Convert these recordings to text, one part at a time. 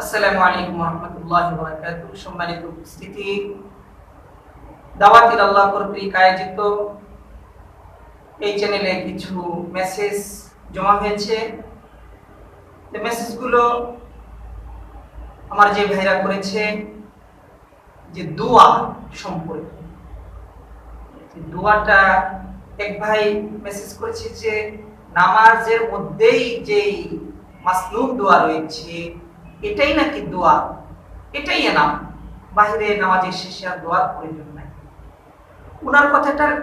আসসালামু আলাইকুম রহমতুল্লাহ বরকাত সম্মানিত উপস্থিতি। দাওয়াতিল আল্লাহ কর্তৃক আয়োজিত এই চ্যানেলে কিছু মেসেজ জমা হয়েছে। মেসেজগুলো আমার যে ভাইরা করেছে, যে দোয়া সম্পর্কে। দোয়াটা এক ভাই মেসেজ করেছে যে, নামাজের মধ্যেই যেই মাসলুম দোয়া রয়েছে এটাই নাকি দোয়া? এটাই নাম বাইরে নামাজের শেষে আর দোয়ার প্রয়োজন নাই ওনার কথাটার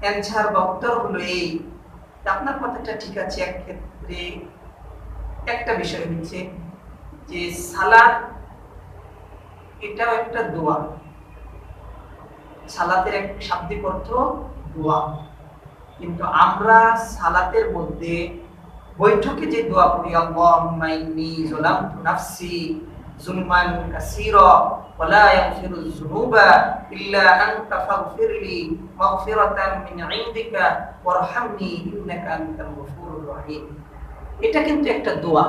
অ্যান্সার বা উত্তর হলো এই আপনার কথাটা ঠিক আছে এক ক্ষেত্রে। একটা বিষয় হচ্ছে যে সালাদ এটাও একটা দোয়া। সালাতের এক শাব্দিক অর্থ দোয়া। কিন্তু আমরা সালাতের মধ্যে বৈঠকে যে দোয়া করি, আল্লাহুম্মা ইন্নী যালামতু নাফসি যুলমান কাসীরা ওয়া লা ইয়াগফিরুয যুনুবা ইল্লা আনতা ফাগফিরলি মাগফিরাতাম মিন ইনদিকা ওয়ারহামনি ইন্নাকা আনতাল গফুরুর রহিম। এটা কিন্তু একটা দোয়া।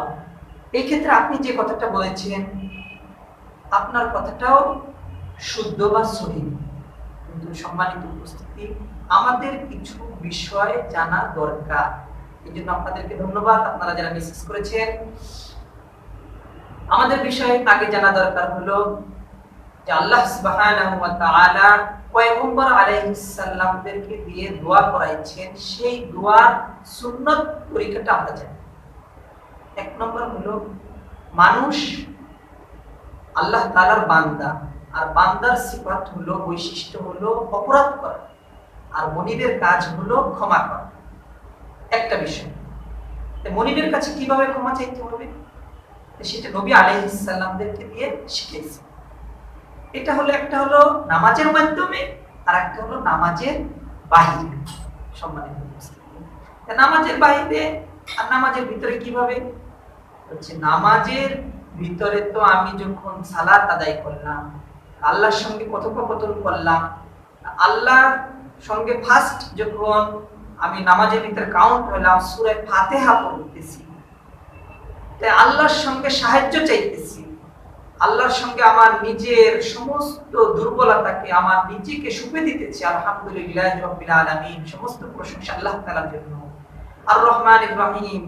এই ক্ষেত্রে আপনি যে কথাটা বলেছেন, আপনার কথাটাও শুদ্ধ বা সহি। কিন্তু সম্মানিত উপস্থিতি, আমাদের কিছু বিষয় জানা দরকার। আপনাদেরকে ধন্যবাদ। আপনারা যারা করেছেন, আমাদের বিষয়ে আগে জানা দরকার হলো যে আল্লাহ সুবহানাহু ওয়া তাআলা পয়গম্বর আলাইহিস সালামদেরকে দিয়ে দোয়া করাইছেন। সেই দোয়ার আমরা জানি। এক নম্বর হলো মানুষ আল্লাহ তাআলার বান্দা, আর বান্দার সিফাত হলো, বৈশিষ্ট্য হলো অপরাধ করা। আর মনিবের কাজ হলো ক্ষমা করা। একটা বিষয়। মনিবের কাছে কীভাবে ক্ষমা চাইতে হবে? সেটা নবী আলাইহিসসালামদেরকে দিয়ে শিখেছে এটা হলো, একটা হলো নামাজের মাধ্যমে, আর একটা হলো নামাজের বাহিরে সম্মানিত নামাজের বাহিরে আর নামাজের ভিতরে কীভাবে? হচ্ছে নামাজের ভিতরে তো আমি যখন সালাত আদায় করলাম, আল্লাহর সঙ্গে কথোপকথন করলাম আল্লাহর সঙ্গে ফার্স্ট যখন আমি নামাজের ভিতরে কাউন্ট হলাম সুরে ফাতেহা পড়তেছি। তাই আল্লাহর সঙ্গে সাহায্য চাইতেছি। আল্লাহর সঙ্গে আমার নিজের সমস্ত দুর্বলতাকে আমার নিজেকে সুপে দিতেছি, আলহামদুলিল্লাহ রব্বিল আলামিন। সমস্ত প্রশংসা আল্লাহ তাআলার জন্য। আর রহমান ইব্রাহিম,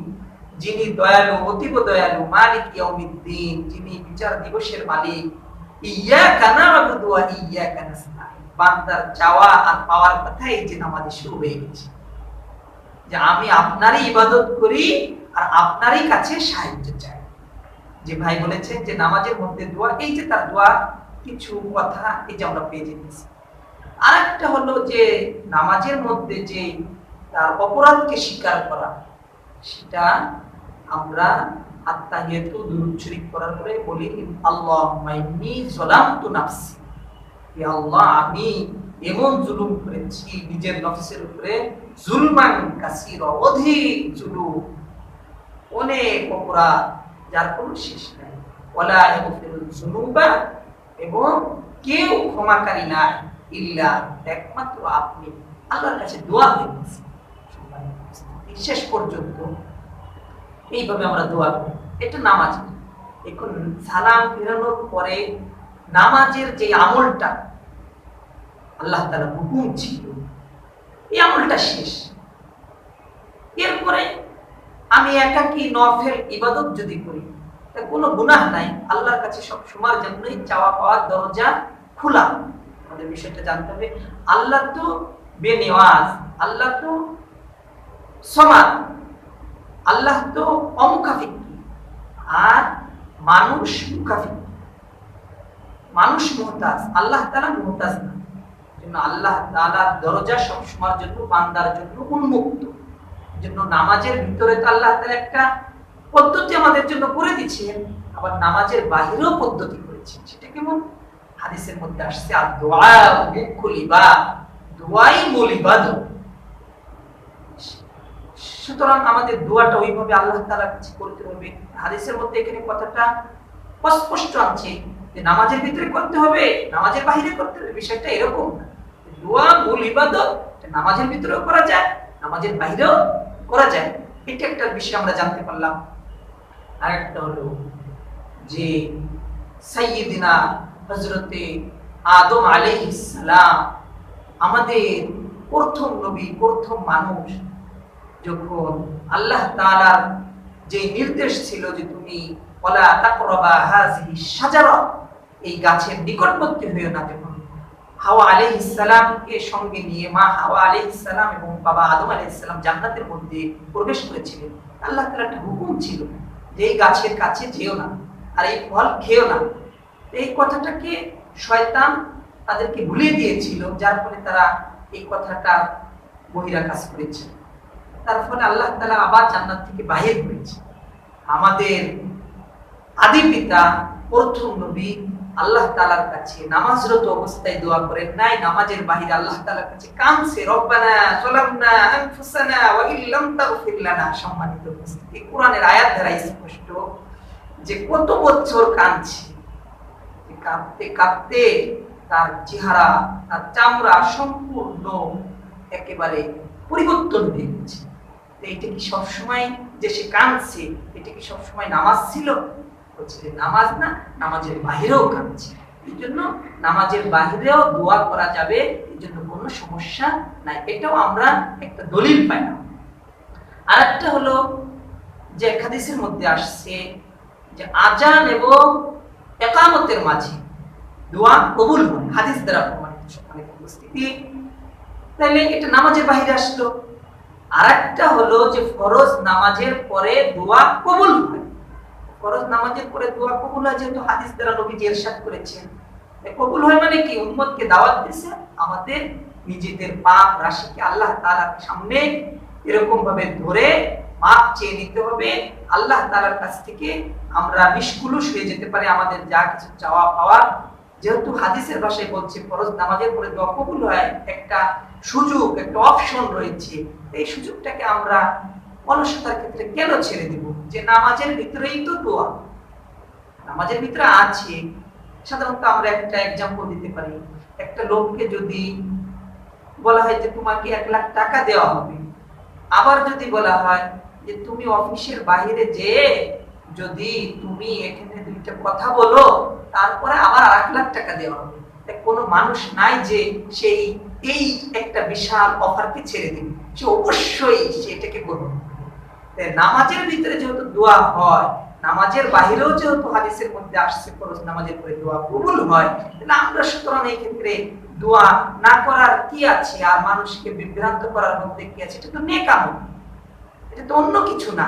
যিনি দয়ালু, অতীব দয়ালু, মালিক ইয়াউমিদ্দিন, যিনি বিচার দিবসের মালিক। ইয়াকা না'বুদু ওয়া ইয়াকা নাস্তাঈন। বান্দার চাওয়া আর পাওয়ার কথাই যে নামাজে শুরু হয়ে গেছে। যে আমি আপনারই ইবাদত করি আর আপনারই কাছে সাহায্য চাই। যে ভাই বলেছেন যে নামাজের মধ্যে দোয়া, এই যে তার দোয়া কিছু কথা এই যে আমরা পেয়ে যেতেছি। আর একটা হলো যে নামাজের মধ্যে যে তার অপরাধকে স্বীকার করা, সেটা আমরা আত্মাহিয়াতু দুরূদ শরীফ করার পরে বলি, আল্লাহুম্মা ইন্নী যালামতু নাফসি। হে আল্লাহ, আমি এমন জুলুম করেছি, নিজের নফসের উপরে জুলমান কাসির, অধিক জুলুম, অনেক অপরাধ, যার কোনো শেষ নাই। ইয়াগফিরুল যুনুবা, এবং কেউ ক্ষমাকারী নাই, ইল্লা একমাত্র আপনি। আল্লাহর কাছে দোয়া শেষ পর্যন্ত এইভাবে আমরা দোয়া করি। এটা নামাজ। এখন সালাম ফেরানোর পরে নামাজের যে আমলটা, আল্লাহ তালা হুকুম ছিল। এই আমলটা শেষ। এরপরে আমি একাকি নফেল ইবাদত যদি করি, তা কোনো গুনাহ নাই। আল্লাহর কাছে সব সময়ের জন্যই চাওয়া পাওয়ার দরজা খোলা। আমাদের বিষয়টা জানতে হবে। আল্লাহ তো বেনেওয়াজ, আল্লাহ তো সমান আল্লাহ তো অমুখাফিকি আর মানুষ মুখাফিকি মানুষ মোহতাজ, আল্লাহ তারা মোহতাজ না। জন্য আল্লাহ তালার দরজা সবসময়ের জন্য জন্য উন্মুক্ত। জন্য নামাজের ভিতরে তো আল্লাহ তালা একটা পদ্ধতি আমাদের জন্য করে দিচ্ছেন, আবার নামাজের বাহিরেও পদ্ধতি করেছেন। সেটা কেমন? হাদিসের মধ্যে আসছে আর দোয়া দোয়াই সুতরাং আমাদের দোয়াটা ওইভাবে আল্লাহ তাআলার কাছে করতে হবে। হাদিসের মধ্যে এখানে কথাটা স্পষ্ট আছে যে নামাজের ভিতরে করতে হবে, নামাজের বাইরে করতে হবে, বিষয়টা এরকম না। দোয়া মূল ইবাদত নামাজের ভিতরেও করা যায়, নামাজের বাইরেও করা যায়। এটা একটা বিষয় আমরা জানতে পারলাম। আর একটা হলো যে সাইয়্যিদিনা হযরতে আদম আলাইহিস সালাম আমাদের প্রথম নবী, প্রথম মানুষ যখন আল্লাহ তাআলার যে নির্দেশ ছিল যে তুমি ওয়ালা তাকরাবা হাযিহি শাজারা, এই গাছের নিকটবর্তী হইও না যখন। হাওয়া আলাইহিস সালামকে সঙ্গে নিয়ে মা হাওয়া আলাইহিস সালাম এবং বাবা আদম আলাইহিস সালাম জান্নাতের মধ্যে প্রবেশ করেছিলেন। আল্লাহ তাআলার একটা হুকুম ছিল, যে এই গাছের কাছে যেও না, আর এই ফল খেও না। এই কথাটাকে শয়তান তাদেরকে ভুলিয়ে দিয়েছিল, যার ফলে তারা এই কথাটা বহিরা কাজ করেছে। তার ফলে আল্লাহ তালা আবার জান্নাত থেকে বাহির করেছে আমাদের আদি পিতা প্রথম নবী আল্লাহ তালার কাছে নামাজরত অবস্থায় দোয়া করেন, নাই নামাজের বাহিরে আল্লাহ তালার কাছে কানছে রব্বানা যালামনা আনফুসানা সম্মানিত উপস্থিতি কোরআনের আয়াত দ্বারা স্পষ্ট যে কত বছর কাঁদছে। কাঁদতে কাঁদতে তার চেহারা, তার চামড়া সম্পূর্ণ একেবারে পরিবর্তন হয়ে গেছে। এটা কি সবসময় যে সে কাঁদছে, এটা কি সবসময় নামাজ ছিল? যে নামাজ না, নামাজের বাহিরেও কাঁদছে। এই জন্য নামাজের বাহিরেও দোয়া করা যাবে, এই জন্য কোনো সমস্যা নাই। এটাও আমরা একটা দলিল পাই না আর একটা হলো যে মধ্যে আসছে যে আজান এবং একামতের মাঝে দোয়া কবুল হয়। হাদিস দ্বারা প্রমাণিত উপস্থিতি। তাহলে এটা নামাজের বাহিরে আসলো। আর একটা হলো যে ফরজ নামাজের পরে দোয়া কবুল হয়। ফরজ নামাজের পরে দোয়া কবুল হয়, যেহেতু হাদিস দ্বারা নবীজি ইরশাদ করেছেন। কবুল হয় মানে কি? দাওয়াত দিছে আমাদের নিজেদের পাপ রাশিকে আল্লাহ তাআলার সামনে এরকম ভাবে ধরে মাপ চেয়ে নিতে হবে। আল্লাহ কাছ থেকে আমরা নিষ্কুলুষ হয়ে যেতে পারি আমাদের যা কিছু চাওয়া পাওয়ার যেহেতু হাদিসের ভাষায় বলছে, ফরজ নামাজের পরে দোয়া কবুল হয়, একটা সুযোগ, একটা অপশন রয়েছে। এই সুযোগটাকে আমরা অলসতার ক্ষেত্রে কেন ছেড়ে দিব? যে নামাজের ভিতরেই তো দোয়া। নামাজের ভিতরে আছে। সাধারণত আমরা একটা এক্সাম্পল দিতে পারি। একটা লোককে যদি বলা হয় যে, তোমাকে এক লাখ টাকা দেওয়া হবে। আবার যদি বলা হয় যে, তুমি অফিসের বাইরে যে যদি তুমি এখানে দুইটা কথা বলো, তারপরে আবার এক লাখ টাকা দেওয়া হবে। কোনো মানুষ নাই যে সেই, এই একটা বিশাল অফারকে ছেড়ে দিবে। সে অবশ্যই সেটাকে গ্রহণ নামাজের ভিতরে যেহেতু দোয়া হয়, নামাজের বাহিরেও যেহেতু হাদিসের মধ্যে আসছে ফরজ নামাজের পরে দোয়া কবুল হয়, তাহলে আমরা সুতরাং এই ক্ষেত্রে দোয়া না করার কি আছে? আর মানুষকে বিভ্রান্ত করার মধ্যে কি আছে? এটা তো নেকাম এটা তো অন্য কিছু না।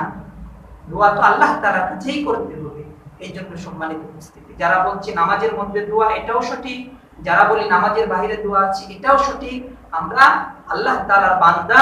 দোয়া তো আল্লাহ তাআলার কাছেই করতে হবে। এই জন্য সম্মানিত উপস্থিতি। যারা বলছে নামাজের মধ্যে দোয়া এটাও সঠিক, যারা বলি নামাজের বাইরে দোয়া আছে এটাও সঠিক, আমরা আল্লাহ তাআলার বান্দা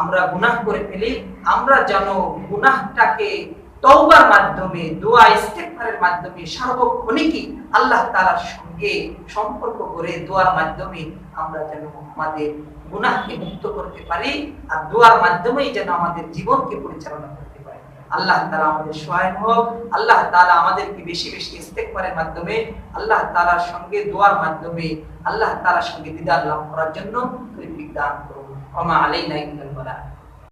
আমরা গুনাহ করে ফেলি, আমরা যেন গুনাহটাকে তওবার মাধ্যমে, দোয়া, ইস্তেগফারের মাধ্যমে, সার্বক্ষণিকই আল্লাহ তাআলার সঙ্গে সম্পর্ক করে দোয়ার মাধ্যমে আমরা যেন আমাদের গুনাহকে মুক্ত করতে পারি আর দোয়ার মাধ্যমেই যেন আমাদের জীবনকে পরিচালনা করতে পারি। আল্লাহ তাআলা আমাদের সহায় হোক, আল্লাহ তাআলা আমাদেরকে বেশি বেশি ইস্তেগফারের মাধ্যমে, আল্লাহ তাআলার সঙ্গে দোয়ার মাধ্যমে, আল্লাহ তাআলার সঙ্গে দিদার লাভ করার জন্য তৌফিক দান করুন। Wa علينا alaina illa.